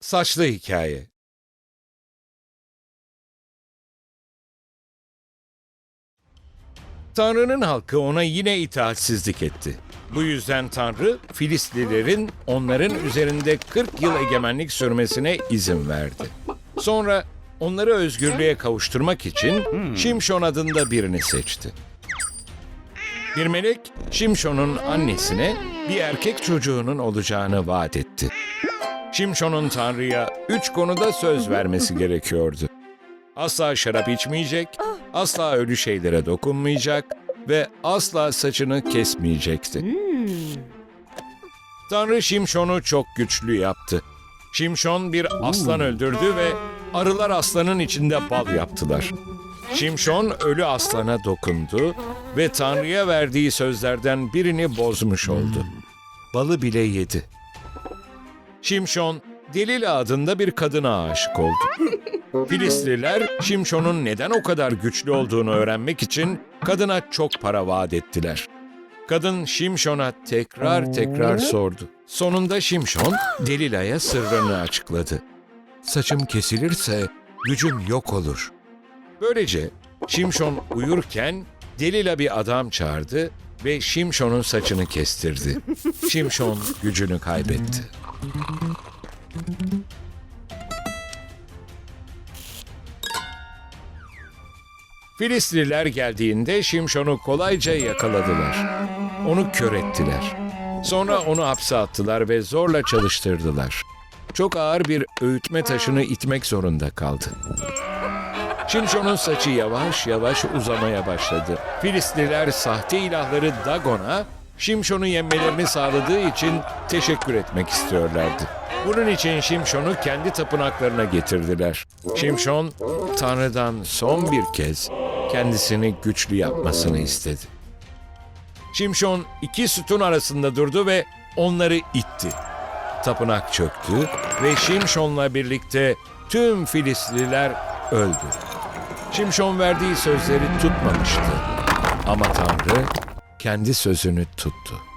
Saçlı hikaye. Tanrı'nın halkı ona yine itaatsizlik etti. Bu yüzden Tanrı, Filistlilerin onların üzerinde 40 yıl egemenlik sürmesine izin verdi. Sonra onları özgürlüğe kavuşturmak için Şimşon adında birini seçti. Bir melek, Şimşon'un annesine bir erkek çocuğunun olacağını vaat etti. Şimşon'un Tanrı'ya üç konuda söz vermesi gerekiyordu. Asla şarap içmeyecek, asla ölü şeylere dokunmayacak ve asla saçını kesmeyecekti. Tanrı Şimşon'u çok güçlü yaptı. Şimşon bir aslan öldürdü ve arılar aslanın içinde bal yaptılar. Şimşon ölü aslana dokundu ve Tanrı'ya verdiği sözlerden birini bozmuş oldu. Balı bile yedi. Şimşon, Delila adında bir kadına aşık oldu. Filistliler, Şimşon'un neden o kadar güçlü olduğunu öğrenmek için kadına çok para vaat ettiler. Kadın Şimşon'a tekrar tekrar sordu. Sonunda Şimşon, Delila'ya sırrını açıkladı. Saçım kesilirse gücüm yok olur. Böylece Şimşon uyurken Delila bir adam çağırdı ve Şimşon'un saçını kestirdi. Şimşon gücünü kaybetti. Filistliler geldiğinde Şimşon'u kolayca yakaladılar. Onu kör ettiler. Sonra onu hapse attılar ve zorla çalıştırdılar. Çok ağır bir öğütme taşını itmek zorunda kaldı. Şimşon'un saçı yavaş yavaş uzamaya başladı. Filistliler sahte ilahları Dagon'a Şimşon'u yenmelerini sağladığı için teşekkür etmek istiyorlardı. Bunun için Şimşon'u kendi tapınaklarına getirdiler. Şimşon, Tanrı'dan son bir kez kendisini güçlü yapmasını istedi. Şimşon iki sütun arasında durdu ve onları itti. Tapınak çöktü ve Şimşon'la birlikte tüm Filistliler öldü. Şimşon verdiği sözleri tutmamıştı. Ama Tanrı kendi sözünü tuttu.